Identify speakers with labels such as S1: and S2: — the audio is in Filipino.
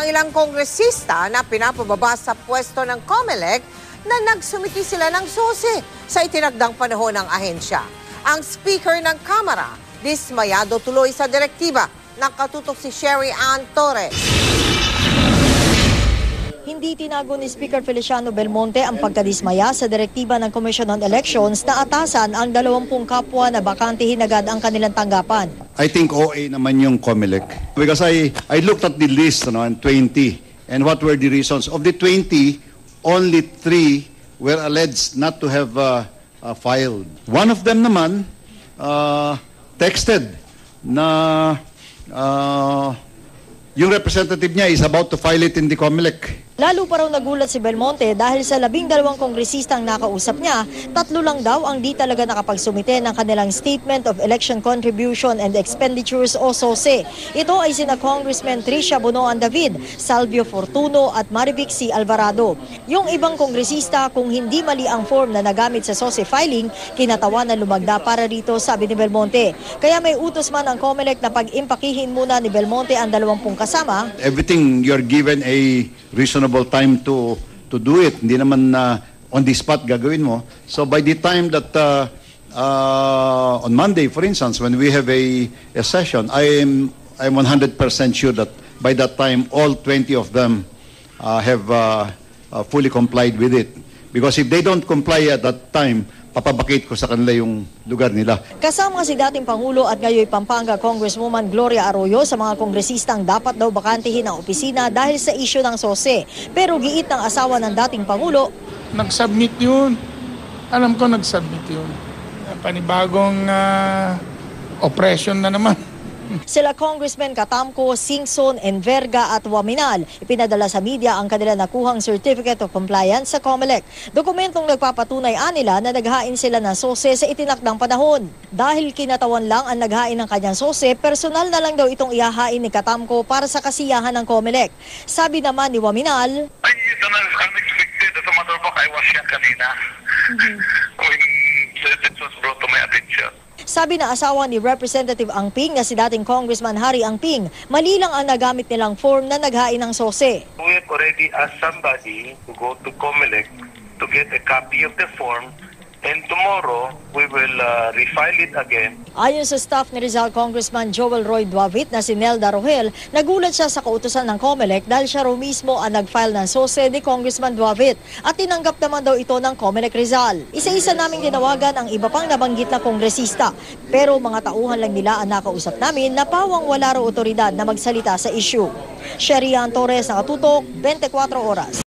S1: ang ilang kongresista na pinapababa sa pwesto ng COMELEC na nagsumiti sila ng susi sa itinagdang panahon ng ahensya. Ang speaker ng Kamara, dismayado tuloy sa direktiba. Nakatutok si Sherry Ann Torres.
S2: Hindi tinago ni Speaker Feliciano Belmonte ang pagkadismaya sa direktiba ng Commission on Elections na atasan ang 20 kapwa na bakantihin agad ang kanilang tanggapan.
S3: I think OA naman yung COMELEC. Because I, I looked at the list, ano, and 20. And what were the reasons? Of the 20, only three were alleged not to have uh, uh, filed. One of them naman uh, texted na uh, yung representative niya is about to file it in the COMELEC.
S2: Lalo pa raw nagulat si Belmonte dahil sa labing dalawang kongresistang nakausap niya, tatlo lang daw ang di talaga nakapagsumite ng kanilang Statement of Election Contribution and Expenditures o SOSE. Ito ay sina Congressman Tricia Bonoan David, Salvio Fortuno at Marivic C. Alvarado. Yung ibang kongresista kung hindi mali ang form na nagamit sa SOSE filing, kinatawa na lumagda para rito sabi ni Belmonte. Kaya may utos man ang COMELEC na pag-impakihin muna ni Belmonte ang dalawampung kasama
S3: Everything you're given a reasonable time to to do it. Hindi naman na on the spot gagawin mo. So by the time that uh, uh, on Monday, for instance, when we have a, a session, I am I'm 100% sure that by that time all 20 of them uh, have uh, uh, fully complied with it. Because if they don't comply at that time, papabakit ko sa kanila yung lugar nila.
S2: Kasama si dating Pangulo at ngayon Pampanga Congresswoman Gloria Arroyo sa mga kongresistang dapat daw bakantihin ang opisina dahil sa isyu ng SOSE. Pero giit ng asawa ng dating Pangulo,
S4: Nag-submit yun. Alam ko nag-submit yun. Panibagong ah, oppression na naman.
S2: Sila Congressman Katamko, Singson, Enverga at Waminal. Ipinadala sa media ang kanila nakuhang Certificate of Compliance sa COMELEC. Dokumentong nagpapatunay anila na naghain sila ng SOSE sa itinakdang panahon. Dahil kinatawan lang ang naghain ng kanyang SOSE, personal na lang daw itong ihahain ni Katamko para sa kasiyahan ng COMELEC. Sabi naman ni Waminal,
S5: Ay, ito na unexpected. As a matter of fact, I was shocked kanina. When
S2: Sabi na asawa ni Representative Angping na si dating Congressman Harry Angping, mali lang ang nagamit nilang form na naghain ng SOSE.
S5: We have already asked somebody to go to Comelec to get a copy of the form and tomorrow we will uh, refile it again
S2: Ayon sa staff ni Rizal Congressman Joel Roy Duavit na si Nelda Rohel, nagulat siya sa kautusan ng COMELEC dahil siya raw mismo ang nag-file ng SOSE ni Congressman Duavit at tinanggap naman daw ito ng COMELEC Rizal. Isa-isa naming tinawagan ang iba pang nabanggit na kongresista pero mga tauhan lang nila ang nakausap namin na pawang wala raw otoridad na magsalita sa issue. Sherian Torres, nakatutok, 24 oras.